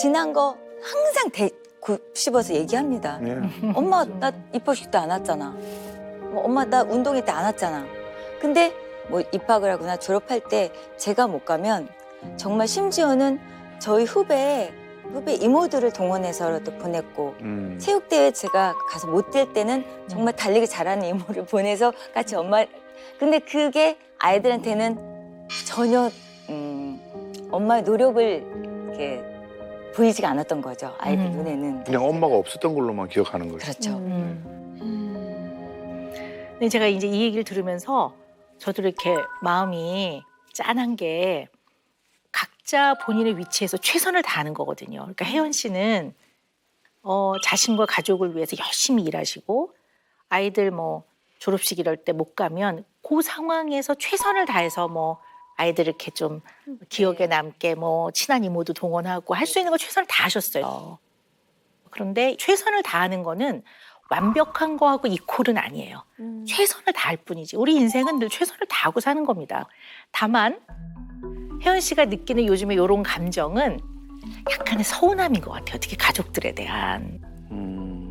지난 거 항상 대, 곱씹어서 얘기합니다. 네. 엄마 나 입학식 때안 왔잖아. 뭐, 엄마 나 운동회 때 안 왔잖아. 근데 뭐 입학을 하거나 졸업할 때 제가 못 가면 정말 심지어는 저희 후배 후배 이모들을 동원해서라도 보냈고 음. 체육대회 제가 가서 못 뛸 때는 정말 달리기 잘하는 이모를 보내서 같이 엄마 근데 그게 아이들한테는 전혀 음, 엄마의 노력을 이렇게 보이지가 않았던 거죠 아이들 음. 눈에는 그냥 엄마가 없었던 걸로만 기억하는 거죠. 그렇죠 근데 제가 이제 이 얘기를 들으면서 저도 이렇게 마음이 짠한 게 각자 본인의 위치에서 최선을 다하는 거거든요. 그러니까 혜연 씨는 어, 자신과 가족을 위해서 열심히 일하시고 아이들 뭐 졸업식 이럴 때 못 가면 그 상황에서 최선을 다해서 뭐 아이들 이렇게 좀 기억에 남게 뭐 친한 이모도 동원하고 할 수 있는 거 최선을 다 하셨어요. 그런데 최선을 다하는 거는 완벽한 거하고 이퀄은 아니에요. 최선을 다할 뿐이지. 우리 인생은 늘 최선을 다하고 사는 겁니다. 다만 혜연 씨가 느끼는 요즘에 이런 감정은 약간의 서운함인 것 같아요. 특히 가족들에 대한. 음.